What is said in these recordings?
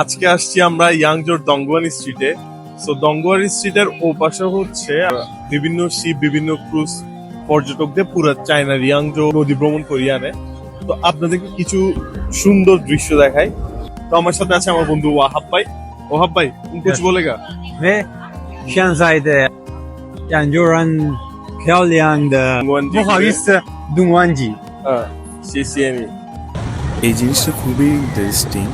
আজকে আসছি আমরা ইয়াংজোর দঙ্গওয়ান স্ট্রিটে সো দঙ্গওয়ান স্ট্রিটের ওপাশে হচ্ছে বিভিন্ন শিপ বিভিন্ন ক্রুজ পর্যটকদের পুরো চায়নার ইয়াংজো নদী ভ্রমণ করিয়ে আনে তো আপনাদেরকে কিছু সুন্দর দৃশ্য দেখাই তো আমার সাথে আছে আমার বন্ধু ওয়াহাব ভাই ওহাব ভাই তুমি কিছু Yes. বলেগা 喂，现在的亚洲人漂亮的，不好意思，东湾鸡。 হ্যাঁ সিসিএমই এই জিনিসটা খুবই ইন্টারেস্টিং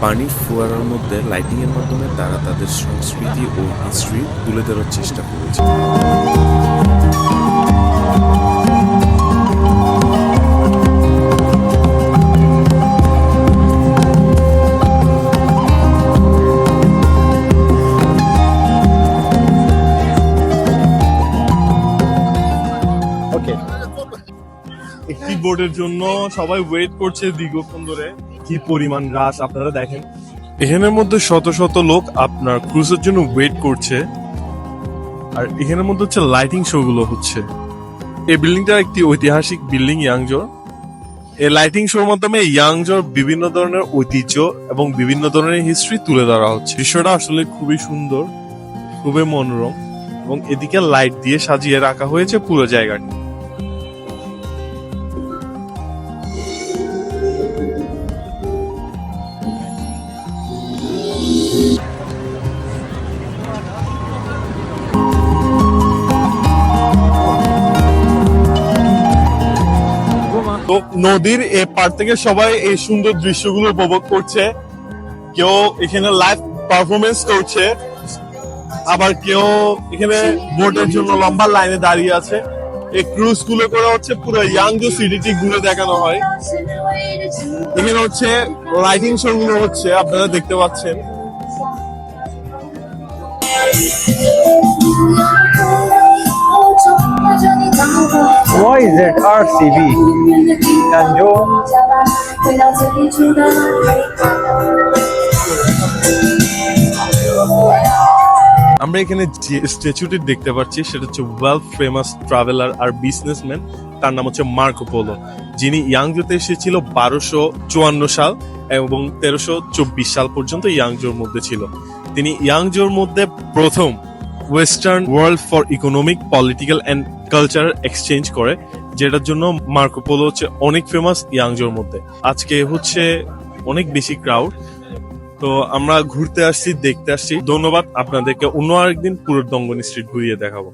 পানির ফোয়ারার মধ্যে লাইটিং এর মাধ্যমে তারা তাদের সংস্কৃতি ও হিস্ট্রি তুলে ধরার চেষ্টা করেছে। ওকে একটি বোর্ডের জন্য সবাই ওয়েট করছে দীর্ঘক্ষণ ধরে। কি পরিমাণ রাশ আপনারা দেখেন? এখানের মধ্যে শত শত লোক আপনার ক্রুজের জন্য ওয়েট করছে। আর এখানের মধ্যে হচ্ছে লাইটিং শো গুলো হচ্ছে। এই বিল্ডিংটা একটি ঐতিহাসিক বিল্ডিং ইয়াংজোর এই লাইটিং শোর মাধ্যমে ইয়াংজোর বিভিন্ন ধরনের ঐতিহ্য এবং বিভিন্ন ধরনের হিস্ট্রি তুলে ধরা হচ্ছে। দৃশ্যটা আসলে খুবই সুন্দর, খুবই মনোরম এবং এদিকে লাইট দিয়ে সাজিয়ে রাখা হয়েছে পুরো জায়গাটি। নদীর এ পার থেকে সবাই এই সুন্দর দৃশ্যগুলো উপভোগ করছে। কেউ এখানে লাইভ পারফরমেন্স করছে। আবার কেউ এখানে বোটের জন্য লম্বা লাইনে দাঁড়িয়ে আছে। এই ক্রুজগুলো করে হচ্ছে পুরো ইয়াংজো সিটিটি ঘুরে দেখানো হয়। এখানে হচ্ছে লাইটিং শো গুলো হচ্ছে আপনারা দেখতে পাচ্ছেন। YZRCB আমরা এখানে যে স্ট্যাচুটি দেখতে পাচ্ছি, সেটা হচ্ছে ওয়েল ফেমাস ট্রাভেলার আর বিজনেসম্যান তার নাম হচ্ছে মার্কো পোলো, যিনি ইয়াংজোতে এসেছিল বারোশো চুয়ান্ন সাল এবং তেরোশো চব্বিশ সাল পর্যন্ত ইয়াংজোর মধ্যে ছিল। তিনি ইয়াংজোর মধ্যে প্রথম western world for economic political and culture exchange করে, যেটার জন্য মার্কোপোলো হচ্ছে অনেক ফেমাস ইয়াংজোর মধ্যে। আজকে হচ্ছে অনেক বেশি ক্রাউড তো আমরা ঘুরতে আসছি, দেখতে আসছি। ধন্যবাদ আপনাদেরকে। অন্য আরেকদিন পুরো দঙ্গন স্ট্রিট ঘুরিয়ে দেখাবো।